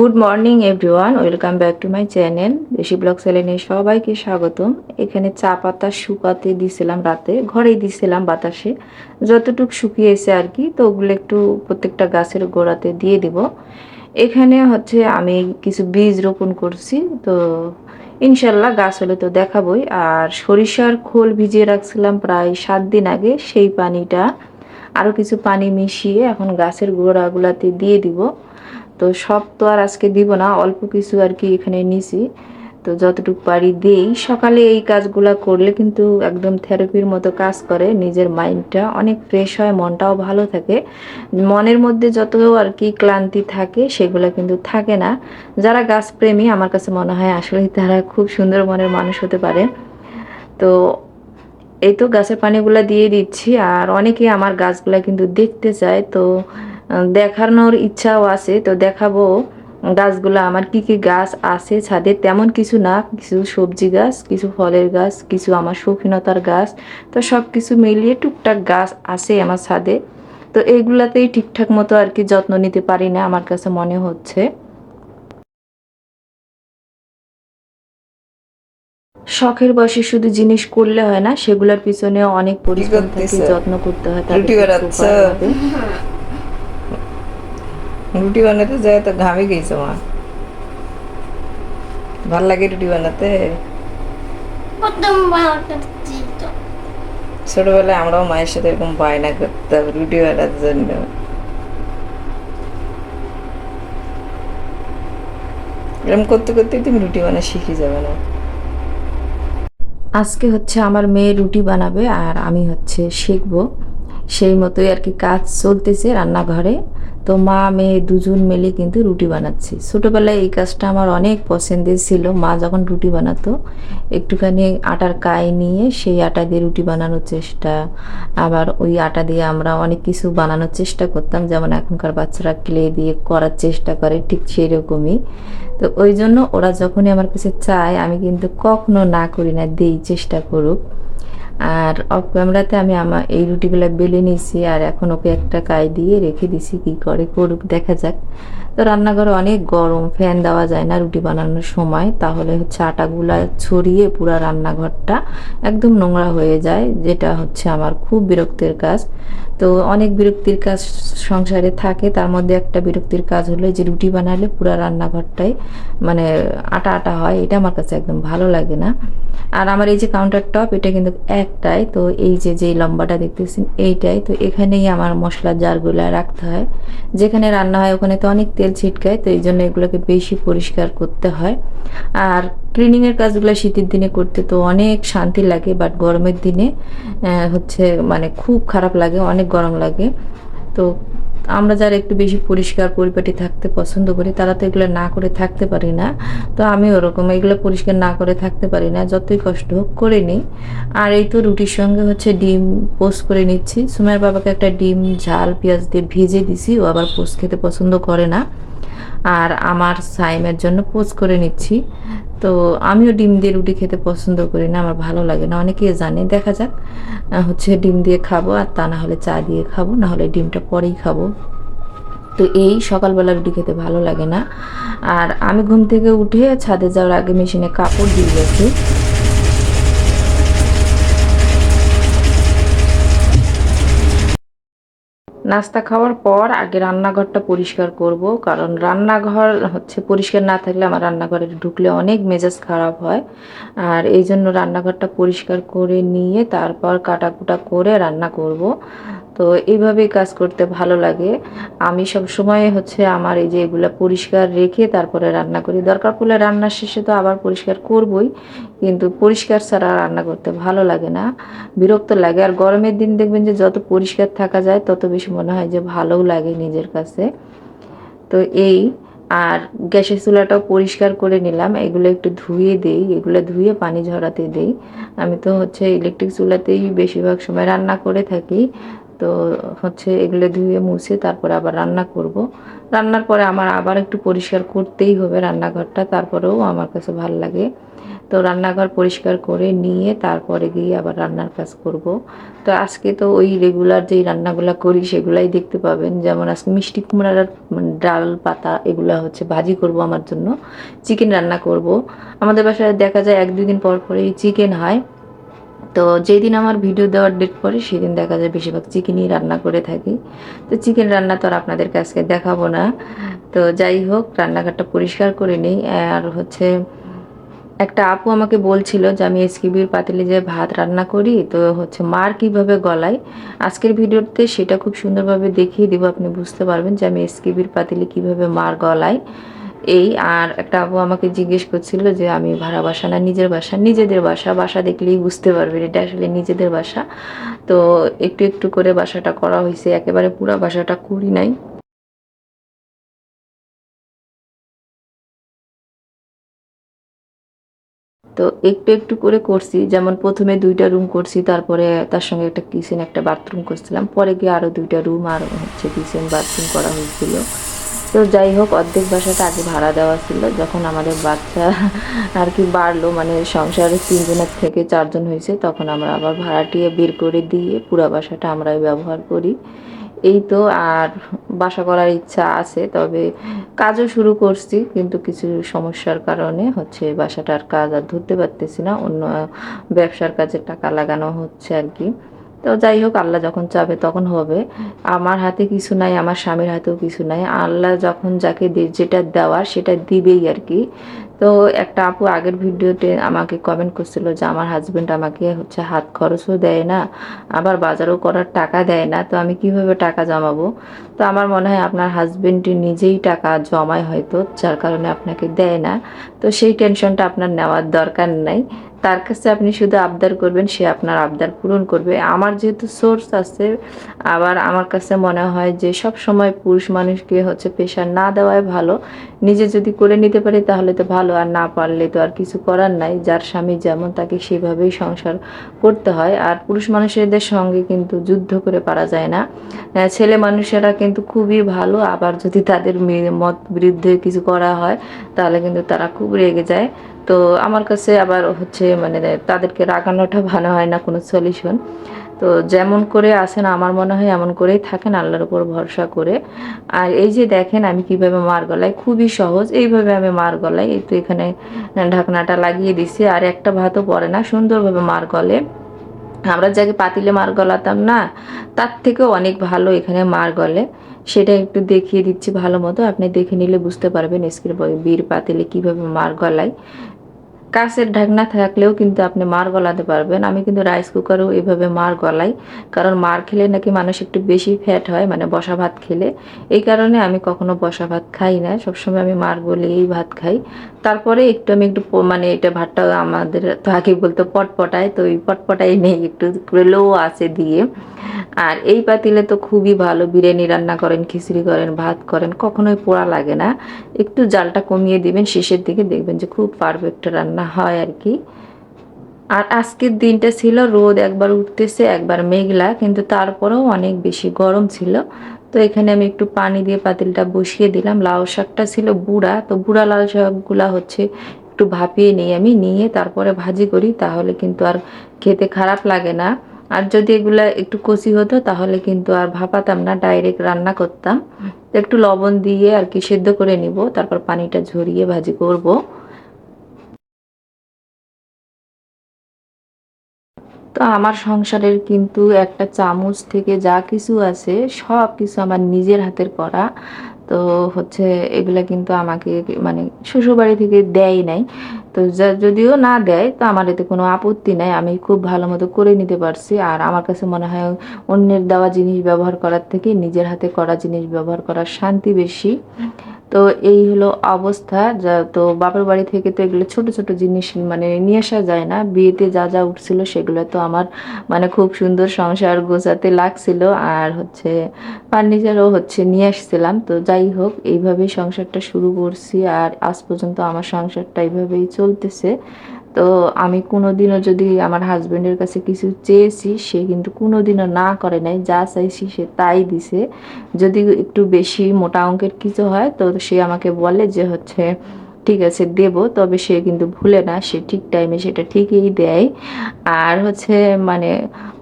Good morning everyone welcome back to my channel Deshi blog চ্যানেলে সবাইকে স্বাগতম। এখানে চা পাতা শুকাতে দিছিলাম রাতে, ঘরেই দিছিলাম বাতাসে। যতটুকু শুকিয়েছে আর কি, তো ওগুলো একটু প্রত্যেকটা গাছের গোড়াতে দিয়ে দিব। এখানে হচ্ছে আমি কিছু বীজ রোপণ করছি, তো ইনশাল্লাহ গাছ হলে তো দেখাবই। আর সরিষার খোল ভিজিয়ে রাখছিলাম প্রায় সাত দিন আগে, সেই পানিটা। আরও কিছু পানি মিশিয়ে এখন গাছের গোড়াগুলাতে দিয়ে দিব। তো সব তো আর আজকে দিব না, অল্প কিছু আর কি এখানে নিছি। তো যতটুকু পারি দেই। সকালে এই কাজগুলা করলে কিন্তু একদম থেরাপির মতো কাজ করে, নিজের মাইন্ডটা অনেক ফ্রেশ হয়, মনটাও ভালো থাকে। মনের মধ্যে যত আর কি ক্লান্তি থাকে, সেগুলো কিন্তু থাকে না। যারা গাছপ্রেমী, আমার কাছে মনে হয় আসলে তারা খুব সুন্দর মনের মানুষ হতে পারে। তো এই তো গাছের পানিগুলা দিয়ে দিচ্ছি, আর অনেকে আমার গাছগুলা কিন্তু দেখতে চায়। তো দেখানোর ইচ্ছাও আছে তো দেখাবো গাছগুলো আমার কি কি গাছ আছে ছাদে। তেমন কিছু না কিছু সবজি গাছ কিছু ফলের গাছ কিছু আমার শৌখিনতার গাছ তো সব কিছু মিলিয়ে টুকটাক গাছ আছে আমার ছাদে। তো এইগুলাতেই ঠিকঠাক মতো আর কি যত্ন নিতে পারি না আমার কাছে মনে হচ্ছে। শখের বসে শুধু জিনিস করলে হয় না সেগুলোর পিছনে অনেক পরিশ্রম থাকে যত্ন করতে হয় রুটি বানাতে যায় তো ঘামে গেছে মা। ভালো লাগে রুটি বানাতে? ছোটবেলায় আমরাও মায়ের সাথে এরকম বায়না করতাম রুটি বানার জন্য। এরকম করতে করতে তুমি রুটি বানা শিখে যাবে না। আজকে হচ্ছে আমার মেয়ে রুটি বানাবে আর আমি হচ্ছে শিখব। সেই মতোই আর কি কাজ চলতেছে রান্নাঘরে। তো মা মেয়ে দুজন মিলে কিন্তু রুটি বানাচ্ছি। ছোটোবেলায় এই কাজটা আমার অনেক পছন্দের ছিল। মা যখন রুটি বানাতো, একটুখানি আটার কাই নিয়ে সেই আটা দিয়ে রুটি বানানোর চেষ্টা। আবার ওই আটা দিয়ে আমরা অনেক কিছু বানানোর চেষ্টা করতাম। যেমন এখনকার বাচ্চারা ক্লে দিয়ে করার চেষ্টা করে, ঠিক সেই রকমই তো ওই জন্য ওরা যখনই আমার কাছে চায়, আমি কিন্তু কখনো না করি না, দেই চেষ্টা করুক। আর অফ ক্যামেরাতে আমি আমার এই রুটিগুলো বেলে নিয়েছি, আর এখন ওকে একটা কাই দিয়ে রেখে দিছি, কি করে করুক, দেখা যাক। তো রান্নাঘরে অনেক গরম, ফ্যান দেওয়া যায় না রুটি বানানোর সময়, তাহলে হচ্ছে আটাগুলা ছড়িয়ে পুরো রান্নাঘরটা একদম নোংরা হয়ে যায়, যেটা হচ্ছে আমার খুব বিরক্তির কাজ। তো অনেক বিরক্তির কাজ সংসারে থাকে, তার মধ্যে একটা বিরক্তির কাজ হলো যে রুটি বানালে পুরো রান্নাঘরটাই মানে আটা আটা হয়, এটা আমার কাছে একদম ভালো লাগে না। আর আমার এই যে কাউন্টার টপ এটা কিন্তু একটাই। তো এই যে, যেই লম্বাটা দেখতেছেন, এইটাই। তো এখানেই আমার মশলার জারগুলো রাখতে হয়। যেখানে রান্না হয়, ওখানে তো অনেক তেল ছিটকায়, তো এই জন্য এগুলোকে বেশি পরিষ্কার করতে হয়। আর ক্লিনিংয়ের কাজগুলো শীতের দিনে করতে তো অনেক শান্তি লাগে বাট গরমের দিনে হচ্ছে মানে খুব খারাপ লাগে, অনেক গরম লাগে। তো আমরা যারা একটু বেশি পরিষ্কার পরিপাটি থাকতে পছন্দ করি, তারা তো এগুলো না করে থাকতে পারি না। তো আমি ওরকম এগুলো পরিষ্কার না করে থাকতে পারি না, যতই কষ্ট হোক করে নিই। আর এই তো রুটির সঙ্গে হচ্ছে ডিম পোস্ট করে নিচ্ছি। সুমাইয়ের বাবাকে একটা ডিম, ঝাল, পেঁয়াজ দিয়ে ভেজে দিছি, ও আবার পোস্ট খেতে পছন্দ করে না। আর আমার সাইমের জন্য পোস্ট করে নিচ্ছি। তো আমিও ডিম দিয়ে রুটি খেতে পছন্দ করি না, আমার ভালো লাগে না, অনেকে জানে, দেখা যাক। হচ্ছে ডিম দিয়ে খাব আর তা না হলে চা দিয়ে খাব, না হলে ডিমটা পরেই খাব। তো এই সকালবেলা রুটি খেতে ভালো লাগে না। আর আমি ঘুম থেকে উঠে ছাদে যাওয়ার আগে মেশিনে কাপড় দিয়ে গেছি। নাস্তা খাওয়ার পর আগে রান্নাঘরটা পরিষ্কার করব, কারণ রান্নাঘর হচ্ছে পরিষ্কার না থাকলে আমার রান্নাঘরে ঢুকলে অনেক মেজাজ খারাপ হয়। আর এই জন্য রান্নাঘরটা পরিষ্কার করে নিয়ে তারপর কাটাকুটা করে রান্না করব। তো এইভাবেই কাজ করতে ভালো লাগে। আমি সব সময় হচ্ছে আমার এই যে এগুলো পরিষ্কার রেখে তারপরে রান্না করি। দরকার পড়লে রান্নার শেষে তো আবার পরিষ্কার করবই, কিন্তু পরিষ্কার ছাড়া রান্না করতে ভালো লাগে না। বিরক্ত লাগে। আর গরমের দিন দেখবেন যে যত পরিষ্কার থাকা যায়, তত বেশি মনে হয় যে ভালোও লাগে নিজের কাছে। তো এই, আর গ্যাসের চুলাটাও পরিষ্কার করে নিলাম। এগুলো একটু ধুয়ে দেই। এগুলো ধুয়ে পানি ঝরাতে দেই। আমি তো হচ্ছে ইলেকট্রিক চুলাতেই বেশিরভাগ সময় রান্না করে থাকি। তো হচ্ছে এগুলো ধুয়ে মুছে তারপরে আবার রান্না করব। রান্নার পরে আমার আবার একটু পরিষ্কার করতেই হবে রান্নাঘরটা, তারপরেও আমার কাছে ভালো লাগে। তো রান্নাঘর পরিষ্কার করে নিয়ে তারপরে গিয়ে আবার রান্নার কাজ করব। তো আজকে তো ওই রেগুলার যেই রান্নাগুলো করি সেগুলাই দেখতে পাবেন। যেমন আজকে মিষ্টি কুমড়ার মানে ডাল, পাতা এগুলো হচ্ছে ভাজি করব আমার জন্য। চিকেন রান্না করব। আমাদের বাসায় দেখা যায় এক দুই দিন পর পরেই চিকেন হয়। তো যেদিন আমার ভিডিও দেওয়ার ডেট পরে সেদিন দেখা যায় বেশিরভাগ চিকেনই রান্না করে থাকি। তো চিকেন রান্না তো আর আপনাদের কাছে দেখাবো না। তো যাই হোক, রান্নাঘরটা পরিষ্কার করে নিই। আর হচ্ছে, একটা আপু আমাকে বলছিল যে আমি এসকিবির পাতিলে যে ভাত রান্না করি, তো হচ্ছে মার কীভাবে গলায়। আজকের ভিডিওতে সেটা খুব সুন্দরভাবে দেখিয়ে দিব, আপনি বুঝতে পারবেন যে আমি এসকিবির পাতিলে কীভাবে মার গলায়। এই, আর একটা আপু আমাকে জিজ্ঞেস করছিল যে আমি ভাড়া বাসা না নিজের বাসা? নিজেদের বাসা? বাসা দেখলেই বুঝতে পারবেন, এটা আসলে নিজেদের বাসা। তো একটু একটু করে বাসাটা করা হয়েছে, একেবারে পুরো বাসাটা করি নাই। তো একটু একটু করে করছি, যেমন প্রথমে দুইটা রুম করছি, তারপরে তার সঙ্গে একটা কিচেন একটা বাথরুম করছিলাম। পরে গিয়ে আরও দুইটা রুম আর হচ্ছে কিচেন বাথরুম করা হয়েছিল। তো যাই হোক, অর্ধেক বাসাটা আগে ভাড়া দেওয়া ছিল, যখন আমাদের বাচ্চা আর কি বাড়লো মানে সংসারে তিনজনের থেকে চারজন হয়েছে, তখন আমরা আবার ভাড়াটিয়ে বের করে দিয়ে পুরো বাসাটা আমরাই ব্যবহার করি। এই তো আর বাসা করার ইচ্ছা আছে, তবে কাজও শুরু করছি, কিন্তু কিছু সমস্যার কারণে হচ্ছে বাসাটার কাজ আর ধরতে পারতেছি না, অন্য ব্যবসার কাজে টাকা লাগানো হচ্ছে আর কি। তো যাই হোক, আল্লাহ যখন চাবে তখন হবে। আমার হাতে কিছু নাই, আমার স্বামীর হাতেও কিছু নাই। আল্লাহ যখন যাকে যেটা দেওয়ার সেটা দিবেই আর কি। তো একটা আপু আগের ভিডিওতে আমাকে কমেন্ট করছিল যে, আমার হাজবেন্ড আমাকে হচ্ছে হাত খরচও দেয় না, আবার বাজারও করার টাকা দেয় না, তো আমি কীভাবে টাকা জমাবো? তো আমার মনে হয় আপনার হাজবেন্ড নিজেই টাকা জমায় হয়তো, যার কারণে আপনাকে দেয় না। তো সেই টেনশনটা আপনার নেওয়ার দরকার নাই। তার কাছে আপনি শুধু আবদার করবেন, সে আপনার আবদার পূরণ করবে। আমার যেহেতু সোর্স আছে, আবার আমার কাছে মনে হয় যে সব সময় পুরুষ মানুষকে হচ্ছে পেশা না দেওয়াই ভালো। নিজে যদি করে নিতে পারি তাহলে তো ভালো, আর না পারলে তো আর কিছু করার নাই। যার স্বামী যেমন, তাকে সেভাবেই সংসার করতে হয়। আর পুরুষ মানুষেদের সঙ্গে কিন্তু যুদ্ধ করে পারা যায় না। ছেলে মানুষেরা কিন্তু খুবই ভালো, আবার যদি তাদের মত বিরুদ্ধে কিছু করা হয়, তাহলে কিন্তু তারা খুব রেগে যায়। তো আমার কাছে আবার হচ্ছে মানে তাদেরকে রাগানোটা ভালো হয় না কোনো সলিউশন তো যেমন করে আসেন আমার মনে হয় এমন করেই থাকেন আল্লাহর উপর ভরসা করে। আর এই যে দেখেন আমি কীভাবে মার গলাই খুবই সহজ, এইভাবে আমি মার গলাই এই তো এখানে ঢাকনাটা লাগিয়ে দিছি, আর একটা ভাতও পড়ে না, সুন্দরভাবে মার গলে। আমরা যাকে পাতিলে মার গলাতাম না, তার থেকেও অনেক ভালো এখানে মার গলে। সেটা একটু দেখিয়ে দিচ্ছি ভালো মতো। আপনি দেখে নিলে বুঝতে পারবেন এসকির বীর পাতিলে কীভাবে মার গলায়। কাছের ঢাকনা থাকলেও কিন্তু আপনি মার গলাতে পারবেন। আমি কিন্তু রাইস কুকারও এভাবে মার গলাই কারণ মার খেলে নাকি মানুষ একটু বেশি ফ্যাট হয় মানে বসা ভাত খেলে। এই কারণে আমি কখনো বসা ভাত খাই না। সবসময় আমি মার গলেই ভাত খাই। তারপরে একটু আমি একটু মানে এটা ভাতটা আমাদের তো আগে বলতো পটপটায়, তো ওই পটপটাই নেই। একটু লো আছে দিয়ে। আর এই পাতিলে তো খুবই ভালো বিরিয়ানি রান্না করেন, খিচুড়ি করেন, ভাত করেন, কখনোই পোড়া লাগে না। একটু জালটা কমিয়ে দিবেন, শেষের দিকে দেখবেন যে খুব পারফেক্ট রান্না হয় আর কি। আর আজকের দিনটা ছিল, রোদ একবার উঠতেছে, একবার মেঘলা, কিন্তু তারপরেও অনেক বেশি গরম ছিল। তো এখানে আমি একটু পানি দিয়ে পাতিলটা বসিয়ে দিলাম। লাউ শাকটা ছিল বুড়া, তো বুড়া লাল শাকগুলা হচ্ছে একটু ভাপিয়ে নিই আমি, নিয়ে তারপরে ভাজি করি, তাহলে কিন্তু আর খেতে খারাপ লাগে না। আর যদি এগুলা একটু কচি হতো, তাহলে কিন্তু আর ভাপাতাম না ডাইরেক্ট রান্না করতাম। একটু লবণ দিয়ে আর কি সেদ্ধ করে নিব, তারপর পানিটা ঝরিয়ে ভাজি করব। তো আমার সংসারের কিন্তু একটা চামচ থেকে যা কিছু আছে সব কিছু আমার নিজের হাতের করা। তো হচ্ছে এগুলা কিন্তু আমাকে মানে শ্বশুরবাড়ি থেকে দেয় নাই। তো যদিও না দেয়, তো আমার এতে কোনো আপত্তি নাই। আমি খুব ভালো মতো করে নিতে পারছি। আর আমার কাছে মনে হয় অন্যের দেওয়া জিনিস ব্যবহার করার থেকে নিজের হাতে করা জিনিস ব্যবহার করার শান্তি বেশি। তো এই হলো অবস্থা, যা তো বাপের বাড়ি থেকে তো এগুলো ছোট ছোট জিনিস মানে নিয়ে আসা যায় না। বিয়েতে যা যা উঠছিল সেগুলো তো আমার মানে খুব সুন্দর সংসার গোছাতে লাগছিল। আর হচ্ছে ফার্নিচারও হচ্ছে নিয়ে আসছিলাম। তো যাই হোক, এইভাবেই সংসারটা শুরু করছি। আর আজ পর্যন্ত আমার সংসারটা এইভাবেই চলতেছে। তো আমি কোনোদিনও যদি আমার হাজবেন্ডের কাছে কিছু চেয়েছি, সে কিন্তু কোনোদিনও না করে নাই। যা চাইছি সে তাই দিছে। যদি একটু বেশি মোটা অঙ্কের কিছু হয়, তো সে আমাকে বলে যে হচ্ছে ঠিক আছে, দেব, তবে সে কিন্তু ভুলে না, সে ঠিক টাইমে সেটা ঠিকই দেয়। আর হচ্ছে মানে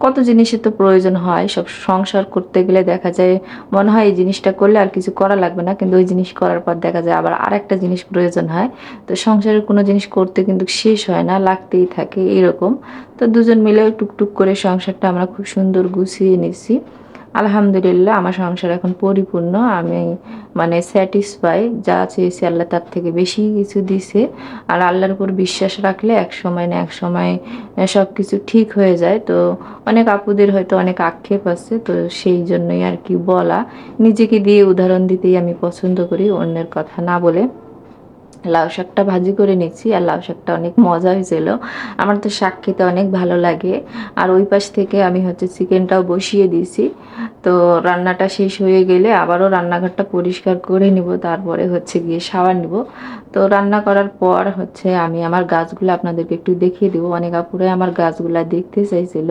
কত জিনিসের তো প্রয়োজন হয়, সব সংসার করতে গেলে দেখা যায়, মনে হয় এই জিনিসটা করলে আর কিছু করা লাগবে না, কিন্তু ওই জিনিস করার পর দেখা যায় আবার আর একটা জিনিস প্রয়োজন হয়। তো সংসারের কোনো জিনিস করতে কিন্তু শেষ হয় না, লাগতেই থাকে, এরকম। তো দুজন মিলে টুকটুক করে সংসারটা আমরা খুব সুন্দর গুছিয়ে নিছি আলহামদুলিল্লাহ, আমার সংসার এখন পরিপূর্ণ। আমি মানে স্যাটিসফাই যা চেয়েছি আল্লাহ তার থেকে বেশি কিছু দিছে। আর আল্লাহর উপর বিশ্বাস রাখলে এক সময় না এক সময় সব কিছু ঠিক হয়ে যায়। তো অনেক আপুদের হয়তো অনেক আক্ষেপ আছে, তো সেই জন্যই আর কি বলা। নিজেকে দিয়ে উদাহরণ দিতেই আমি পছন্দ করি, অন্যের কথা না বলে। লাউ শাকটা ভাজি করে নিচ্ছি আর লাউ শাকটা অনেক মজা হয়েছিল। আমার তো শাক খেতে অনেক ভালো লাগে। আর ওই পাশ থেকে আমি হচ্ছে চিকেনটাও বসিয়ে দিয়েছি। তো রান্নাটা শেষ হয়ে গেলে আবারও রান্নাঘরটা পরিষ্কার করে নিব, তারপরে হচ্ছে গিয়ে শাওয়ার নিব। তো রান্না করার পর হচ্ছে আমি আমার গাছগুলো আপনাদেরকে একটু দেখিয়ে দেবো। অনেক আপুরে আমার গাছগুলা দেখতে চাইছিল।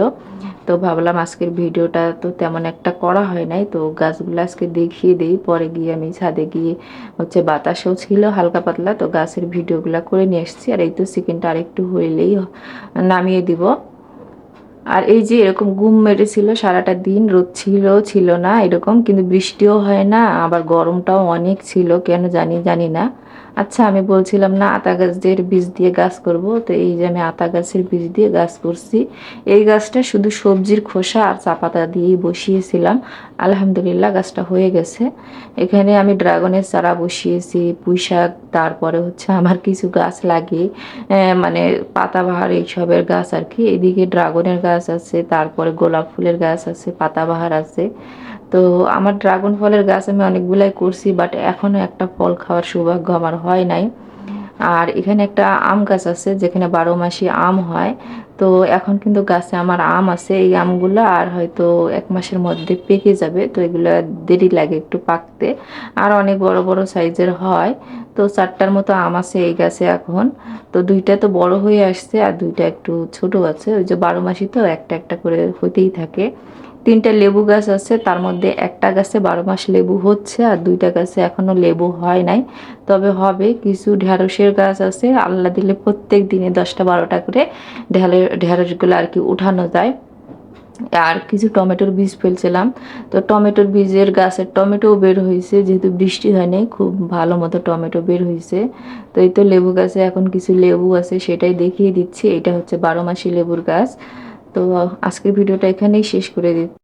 তো ভাবলাম আজকের ভিডিওটা তো তেমন একটা করা হয় নাই। তো গাছগুলো আজকে দেখিয়ে দিই। পরে গিয়ে আমি ছাদে গিয়ে হচ্ছে বাতাসও ছিল হালকা পাতলা। তো গাছের ভিডিওগুলো করে নিয়ে এসেছি আর এই তো চিকেনটা আরেকটু হইলেই নামিয়ে দিব। আর এই যে এরকম গুম মেরেছিল, সারাটা দিন রোদ ছিল ছিল না এরকম, কিন্তু বৃষ্টিও হয় না, আবার গরমটাও অনেক ছিল, কেন জানি জানি না। আচ্ছা আমি বলছিলাম, না, আতা গাছের বীজ দিয়ে গাছ করব। তো এই যে আমি আতা গাছের বীজ দিয়ে গাছ করছি। এই গাছটা শুধু সবজির খোসা আর চা পাতা দিয়েই বসিয়েছিলাম। আলহামদুলিল্লাহ, গাছটা হয়ে গেছে। এখানে আমি ড্রাগনের চারা বসিয়েছি পুঁই শাক তারপরে হচ্ছে আমার কিছু গাছ লাগে মানে পাতাবাহার এইসবের গাছ আর কি। এদিকে ড্রাগনের গাছ আছে, তারপরে গোলাপ ফুলের গাছ আছে পাতাবাহার আছে। তো আমার ড্রাগন ফলের গাছ আমি অনেকগুলাই করছি বাট এখনও একটা ফল খাওয়ার সৌভাগ্য আমার হয় নাই। আর এখানে একটা আম গাছ আছে, যেখানে বারো মাসি আম হয়। তো এখন কিন্তু গাছে আমার আম আছে, এই আমগুলো আর হয়তো এক মাসের মধ্যে পেকে যাবে, তো এগুলো দেরি লাগে একটু পাকতে। আর অনেক বড় বড় সাইজের হয়, তো চারটার মতো আম আছে এই গাছে এখন। তো দুইটা তো বড় হয়ে আসছে, আর দুইটা একটু ছোট আছে। ওই যে বারো মাসি তো একটা একটা করে হতেই থাকে। তিনটা লেবু গাছ আছে, তার মধ্যে একটা গাছে বারো মাস লেবু হচ্ছে আর দুইটা গাছে এখনও লেবু হয় নাই। তবে হবে কিছু ঢ্যাঁড়সের গাছ আছে, আল্লাহ দিলে প্রত্যেক দিনে দশটা বারোটা করে ঢ্যাঁড়ে ঢ্যাঁড়সগুলো আর কি উঠানো যায়। আর কিছু টমেটোর বীজ ফেলছিলাম, তো টমেটোর বীজের গাছের টমেটোও বের হয়েছে, যেহেতু বৃষ্টি হয় নাই, খুব ভালো মতো টমেটো বের হয়েছে। তো এই তো লেবু গাছে এখন কিছু লেবু আছে, সেটাই দেখিয়ে দিচ্ছি, এটা হচ্ছে বারো মাসি লেবুর গাছ। তো আজকের ভিডিওটা এখানেই শেষ করে দিচ্ছি।